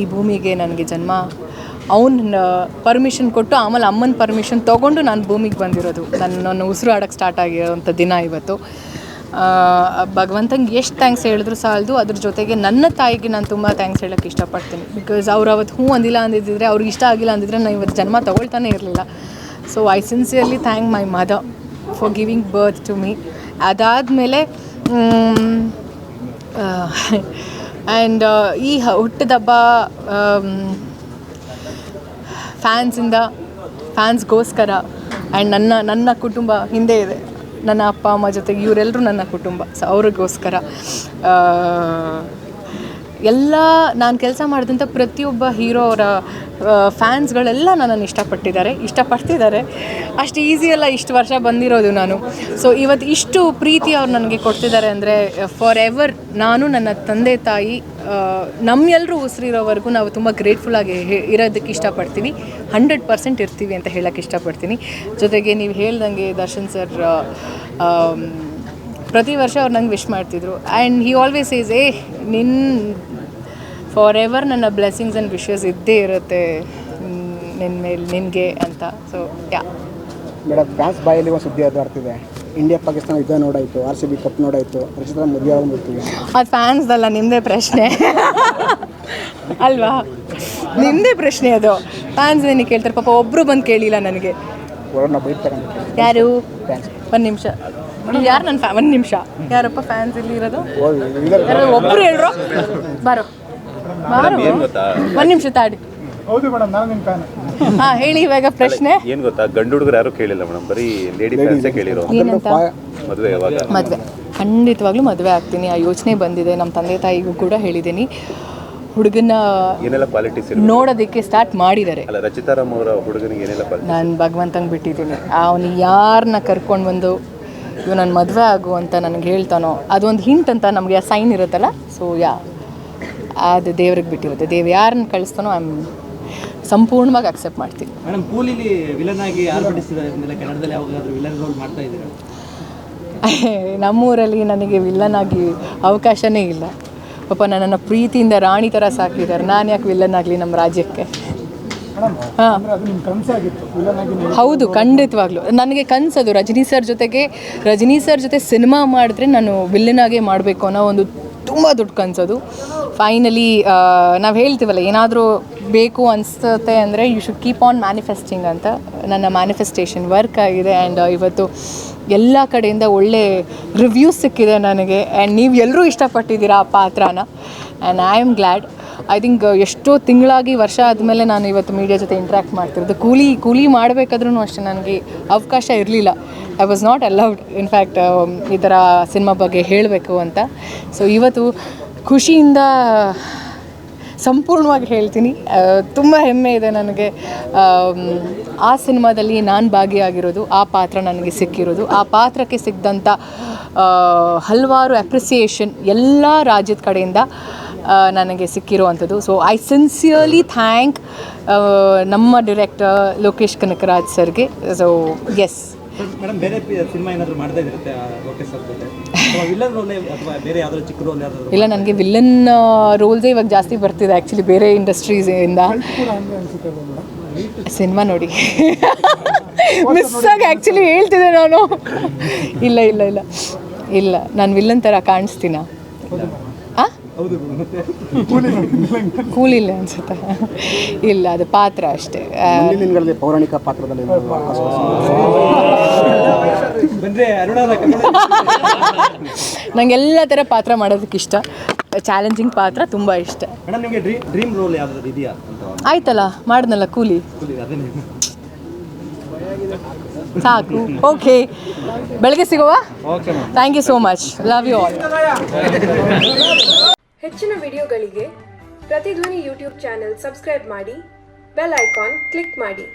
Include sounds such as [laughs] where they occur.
ಈ ಭೂಮಿಗೆ ನನಗೆ ಜನ್ಮ, ಅವನ ಪರ್ಮಿಷನ್ ಕೊಟ್ಟು ಆಮೇಲೆ ಅಮ್ಮನ ಪರ್ಮಿಷನ್ ತೊಗೊಂಡು ನಾನು ಭೂಮಿಗೆ ಬಂದಿರೋದು. ನನ್ನ ನನ್ನ ಉಸಿರು ಆಡೋಕ್ಕೆ ಸ್ಟಾರ್ಟ್ ಆಗಿರೋಂಥ ದಿನ ಇವತ್ತು. ಭಗವಂತಂಗೆ ಎಷ್ಟು ಥ್ಯಾಂಕ್ಸ್ ಹೇಳಿದ್ರು ಸಾಲದು, ಅದ್ರ ಜೊತೆಗೆ ನನ್ನ ತಾಯಿಗೆ ನಾನು ತುಂಬ ಥ್ಯಾಂಕ್ಸ್ ಹೇಳೋಕ್ಕೆ ಇಷ್ಟಪಡ್ತೀನಿ. ಬಿಕಾಸ್ ಅವ್ರು ಅವತ್ತು ಹ್ಞೂ ಅಂದಿಲ್ಲ ಅಂದಿದ್ದಿದ್ರೆ ಅವ್ರಿಗೆ ಇಷ್ಟ ಆಗಿಲ್ಲ ಅಂದಿದ್ರೆ ನಾನು ಇವತ್ತು ಜನ್ಮ ತೊಗೊಳ್ತಾನೆ ಇರಲಿಲ್ಲ. So I sincerely thank my mother for giving birth to me ಅದಾದಮೇಲೆ ಆ್ಯಂಡ್ ಈ ಹ- ಹುಟ್ಟಿದಬ್ಬ ಫ್ಯಾನ್ಸಿಂದ ಫ್ಯಾನ್ಸ್ಗೋಸ್ಕರ ಆ್ಯಂಡ್ ನನ್ನ ನನ್ನ ಕುಟುಂಬ ಹಿಂದೆ ಇದೆ. ನನ್ನ ಅಪ್ಪ ಅಮ್ಮ ಜೊತೆಗೆ ಇವರೆಲ್ಲರೂ ನನ್ನ ಕುಟುಂಬ. ಸೊ ಅವ್ರಿಗೋಸ್ಕರ ಆ, ಎಲ್ಲ ನಾನು ಕೆಲಸ ಮಾಡಿದಂಥ ಪ್ರತಿಯೊಬ್ಬ ಹೀರೋ ಅವರ ಫ್ಯಾನ್ಸ್ಗಳೆಲ್ಲ ನನ್ನನ್ನು ಇಷ್ಟಪಟ್ಟಿದ್ದಾರೆ, ಇಷ್ಟಪಡ್ತಿದ್ದಾರೆ. ಅಷ್ಟು ಈಸಿ ಅಲ್ಲ ಇಷ್ಟು ವರ್ಷ ಬಂದಿರೋದು ನಾನು. ಸೊ ಇವತ್ತು ಇಷ್ಟು ಪ್ರೀತಿ ಅವ್ರು ನನಗೆ ಕೊಡ್ತಿದ್ದಾರೆ ಅಂದರೆ ಫಾರ್ ಎವರ್ ನಾನು ನನ್ನ ತಂದೆ ತಾಯಿ ನಮ್ಮೆಲ್ಲರೂ ಉಸಿರಿರೋವರೆಗೂ ನಾವು ತುಂಬ ಗ್ರೇಟ್ಫುಲ್ಲಾಗಿ ಇರೋದಕ್ಕೆ ಇಷ್ಟಪಡ್ತೀವಿ ಹಂಡ್ರೆಡ್ ಪರ್ಸೆಂಟ್ ಇರ್ತೀವಿ ಅಂತ ಹೇಳೋಕ್ಕೆ ಇಷ್ಟಪಡ್ತೀನಿ. ಜೊತೆಗೆ ನೀವು ಹೇಳ್ದಂಗೆ ದರ್ಶನ್ ಸರ್ ಪ್ರತಿ ವರ್ಷ ಅವ್ರು ನಂಗೆ ವಿಶ್ ಮಾಡ್ತಿದ್ರು. And he always is a ನಿನ್ ಫಾರ್ ಎವರ್ ನನ್ನ ಬ್ಲೆಸ್ಸಿಂಗ್ಸ್ ಆ್ಯಂಡ್ ವಿಶಸ್ ಇದ್ದೇ ಇರುತ್ತೆ. ನಿನ್ನ ಮೇಲೆ ನಿನಗೆ ಅಂತ. ಸೊ ಯಾ ಮೇಡಮ್ ಫ್ರಾನ್ಸ್ ಬಾಯಲ್ಲಿ ಒಂದು ಸುದ್ದಿ ಅದು ಬರ್ತಿದೆ ಇಂಡಿಯಾ ಪಾಕಿಸ್ತಾನ ಯುದ್ಧ ನೋಡಾಯಿತು ಆರ್ ಸಿ ಬಿ ಕಪ್ ನೋಡಾಯಿತು ರಚಿತಾ ಮದುವೆ ಆಗ್ಬಿಡ್ತೀವಿ ಅದು ಫ್ಯಾನ್ಸ್ದಲ್ಲ ನಿಮ್ಮದೇ ಪ್ರಶ್ನೆ. ಅಲ್ವಾ? ನಿಮ್ಮದೇ ಪ್ರಶ್ನೆ ಅದು. ಫ್ಯಾನ್ಸ್ ನಿನಗೆ ಕೇಳ್ತಾರೆ? ಪಾಪ ಒಬ್ಬರು ಬಂದು ಕೇಳಿಲ್ಲ ನನಗೆ. ಯಾರು? ಫ್ಯಾನ್ಸ್ ಒಂದು ನಿಮಿಷ. ಯಾರು ನನ್ನ ಫ್ಯಾ ಒಂದು ನಿಮಿಷ. ಯಾರಪ್ಪ ಫ್ಯಾನ್ಸ್ ಇಲ್ಲಿ ಇರೋದು? ಒಬ್ರು ಯಾರು ಒಬ್ಬರು ಹೇಳ್ರು? ಬಾರೋ. ಬಾರೋ. ಒಂದು ನಿಮಿಷ ತಾಡಿ. ಹೌದು ಮೇಡಮ್ ನಾನು ನಿಮ್ಮ ಫ್ಯಾನ್ ಹಾ ಹೇಳಿ ಇವಾಗ ಪ್ರಶ್ನೆ. ಏನು ಗೊತ್ತಾ? ಗಂಡು ಹುಡುಗರು ಯಾರು ಕೇಳಿಲ್ಲ ಮೇಡಮ್. ಬರೀ ಲೇಡಿ ಫ್ಯಾನ್ಸೇ ಕೇಳಿರೋ. ಏನಂತ? ಮದುವೆ ಯಾವಾಗ? ಮದುವೆ. ಖಂಡಿತವಾಗ್ಲೂ ಮದುವೆ ಆಗ್ತೀನಿ. ಆ ಯೋಚನೆ ಬಂದಿದೆ. ನಮ್ಮ ತಂದೆ ತಾಯಿಗೂ ಕೂಡ ಹೇಳಿದ್ದೀನಿ. ಹುಡುಗನ ಏನೆಲ್ಲ ಕ್ವಾಲಿಟೀಸ್ ಇರೋ ನೋಡೋದಕ್ಕೆ ಸ್ಟಾರ್ಟ್ ಮಾಡಿದ್ದಾರೆ. ಅಲ್ಲ ರಚಿತಾರಾಮ್ ಅವರ ಹುಡುಗನಿಗೆ ಏನೆಲ್ಲ ನಾನು ಭಗವಂತಂಗೆ ಬಿಟ್ಟಿದ್ದೀನಿ. ಅವನು ಯಾರನ್ನ ಕರ್ಕೊಂಡು ಬಂದು ಇವ್ ನನ್ನ ಮದುವೆ ಆಗು ಅಂತ ನನಗೆ ಹೇಳ್ತಾನೋ ಅದೊಂದು ಹಿಂಟ್ ಅಂತ ನಮಗೆ ಸೈನ್ ಇರುತ್ತಲ್ಲ? ಸೊ ಯಾ ಅದು ದೇವ್ರಿಗೆ ಬಿಟ್ಟಿರುತ್ತೆ. ದೇವ್ ಯಾರನ್ನ ಕಳಿಸ್ತಾನೋ ಐ ಸಂಪೂರ್ಣವಾಗಿ ಅಕ್ಸೆಪ್ಟ್ ಮಾಡ್ತೀನಿ. ಮೇಡಮ್ ಕೂಲಿಲಿ ವಿಲನ್ ಆಗಿ ಯಾರು ಬಿಡಿಸಿದ್ದಾರೆ ಅಂದ್ಮೇಲೆ ಕನ್ನಡದಲ್ಲಿ ಯಾವಾಗಾದ್ರೂ ವಿಲನ್ ರೋಲ್ ಮಾಡ್ತಾ ಇದ್ದೀರಾ? [laughs] ನಮ್ಮೂರಲ್ಲಿ ನನಗೆ ವಿಲ್ಲನ್ ಆಗಿ ಅವಕಾಶನೇ ಇಲ್ಲ. ಪಾಪ ನನ್ನನ್ನು ಪ್ರೀತಿಯಿಂದ ರಾಣಿ ಥರ ಸಾಕಿದ್ದಾರೆ ನಾನು ಯಾಕೆ ವಿಲ್ಲನ್ ಆಗಲಿ ನಮ್ಮ ರಾಜ್ಯಕ್ಕೆ? ಹೌದು ಖಂಡಿತವಾಗ್ಲೂ. ನನಗೆ ಕನಸದು ರಜನಿ ಸರ್ ಜೊತೆಗೆ ರಜನಿ ಸರ್ ಜೊತೆ ಸಿನಿಮಾ ಮಾಡಿದ್ರೆ ನಾನು ವಿಲ್ಲನಾಗೆ ಮಾಡಬೇಕು ಅನ್ನೋ ಒಂದು ತುಂಬ ದೊಡ್ಡ ಕನಸದು ಫೈನಲಿ ನಾವು ಹೇಳ್ತೀವಲ್ಲ ಏನಾದರೂ ಬೇಕು ಅನಿಸುತ್ತೆ ಅಂದರೆ you should keep on manifesting ಅಂತ. ನನ್ನ ಮ್ಯಾನಿಫೆಸ್ಟೇಷನ್ ವರ್ಕ್ ಆಗಿದೆ ಆ್ಯಂಡ್ ಇವತ್ತು ಎಲ್ಲ ಕಡೆಯಿಂದ ಒಳ್ಳೆ ರಿವ್ಯೂಸ್ ಸಿಕ್ಕಿದೆ ನನಗೆ. ಆ್ಯಂಡ್ ನೀವು ಎಲ್ಲರೂ ಇಷ್ಟಪಟ್ಟಿದ್ದೀರಾ ಆ ಪಾತ್ರನ. And I am glad I think ಎಷ್ಟೋ ತಿಂಗಳಾಗಿ ವರ್ಷ ಆದಮೇಲೆ ನಾನು ಇವತ್ತು ಮೀಡಿಯಾ ಜೊತೆ ಇಂಟ್ರ್ಯಾಕ್ಟ್ ಮಾಡ್ತಿರೋದು. ಕೂಲಿ ಕೂಲಿ ಮಾಡಬೇಕಾದ್ರೂ ಅಷ್ಟೇ ನನಗೆ ಅವಕಾಶ ಇರಲಿಲ್ಲ. I was not allowed in fact ಈ ಥರ ಸಿನಿಮಾ ಬಗ್ಗೆ ಹೇಳಬೇಕು ಅಂತ. ಸೊ ಇವತ್ತು ಖುಷಿಯಿಂದ ಸಂಪೂರ್ಣವಾಗಿ ಹೇಳ್ತೀನಿ. ತುಂಬ ಹೆಮ್ಮೆ ಇದೆ ನನಗೆ. ಆ ಸಿನಿಮಾದಲ್ಲಿ ನಾನು ಭಾಗಿಯಾಗಿರೋದು, ಆ ಪಾತ್ರ ನನಗೆ ಸಿಕ್ಕಿರೋದು. ಆ ಪಾತ್ರಕ್ಕೆ ಸಿಕ್ಕಿದಂಥ ಹಲವಾರು ಅಪ್ರಿಸಿಯೇಷನ್ ಎಲ್ಲ ರಾಜ್ಯದ ಕಡೆಯಿಂದ ನನಗೆ ಸಿಕ್ಕಿರುವಂಥದ್ದು. ಸೊ ಐ ಸಿನ್ಸಿಯರ್ಲಿ ಥ್ಯಾಂಕ್ ನಮ್ಮ ಡಿರೆಕ್ಟರ್ ಲೋಕೇಶ್ ಕನಕರಾಜ್ ಸರ್ಗೆ. ಸೊ ಎಸ್ ಮೇಡಮ್ ಬೇರೆ ಸಿನಿಮಾ ಏನಾದರೂ ಮಾಡ್ತಾ ಇರುತ್ತೆ ಲೋಕೇಶ್ ಸರ್ ಜೊತೆ? ಅಥವಾ ವಿಲನ್ ರೋಲ್ ಅಥವಾ ಬೇರೆ ಯಾವ್ದಾದ್ರು ಚಿಕ್ಕ ರೋಲ್ ಯಾವ್ದಾದ್ರು ಇಲ್ಲ ನನಗೆ ವಿಲನ್ ರೋಲ್ಸೇ ಇವಾಗ ಜಾಸ್ತಿ ಬರ್ತಿದೆ ಆ್ಯಕ್ಚುಲಿ ಬೇರೆ ಇಂಡಸ್ಟ್ರೀಸ್ ಇಂದ. ಸಿನಿಮಾ ನೋಡಿ. ಮಿಸ್ ಆಗಿ ಆ್ಯಕ್ಚುಲಿ ಹೇಳ್ತಿದ್ದೆ ನಾನು. ಇಲ್ಲ ಇಲ್ಲ ಇಲ್ಲ. ಇಲ್ಲ ನಾನು ವಿಲ್ಲನ್ ಥರ ಕಾಣಿಸ್ತೀನ? ಆ? ಕೂಲಿಲ್ಲ ಅನ್ಸುತ್ತೆ? ಇಲ್ಲ ಅದು ಪಾತ್ರ ಅಷ್ಟೇ. ಪೌರಾಣಿಕ ಪಾತ್ರದಲ್ಲಿ ಏನಾದ್ರು ಅವಕಾಶ ಬಂದ್ರೆ ಅರುಣ ನಂಗೆ ಎಲ್ಲ ಥರ ಪಾತ್ರ ಮಾಡೋದಕ್ಕೆ ಇಷ್ಟ. ಚಾಲೆಂಜಿಂಗ್ ಪಾತ್ರ ತುಂಬ ಇಷ್ಟ. ಮೇಡಮ್ ನಿಮಗೆ ಡ್ರೀಮ್ ಡ್ರೀಮ್ ರೋಲ್ ಯಾವ್ದಾದ್ರು ಇದೆಯಾ ಅಂತ ಆಯ್ತಲ್ಲ ಮಾಡಿದ್ನಲ್ಲ ಕೂಲಿ. ಸಾಕು. ಓಕೆ ಬೆಳಗ್ಗೆ ಸಿಗುವ? Okay ma'am thank you so much love you all ಹೆಚ್ಚಿನ ವಿಡಿಯೋಗಳಿಗೆ ಪ್ರತಿಧ್ವನಿ ಯೂಟ್ಯೂಬ್ ಚಾನೆಲ್ ಸಬ್ಸ್ಕ್ರೈಬ್ ಮಾಡಿ ಬೆಲ್ ಐಕಾನ್ ಕ್ಲಿಕ್ ಮಾಡಿ.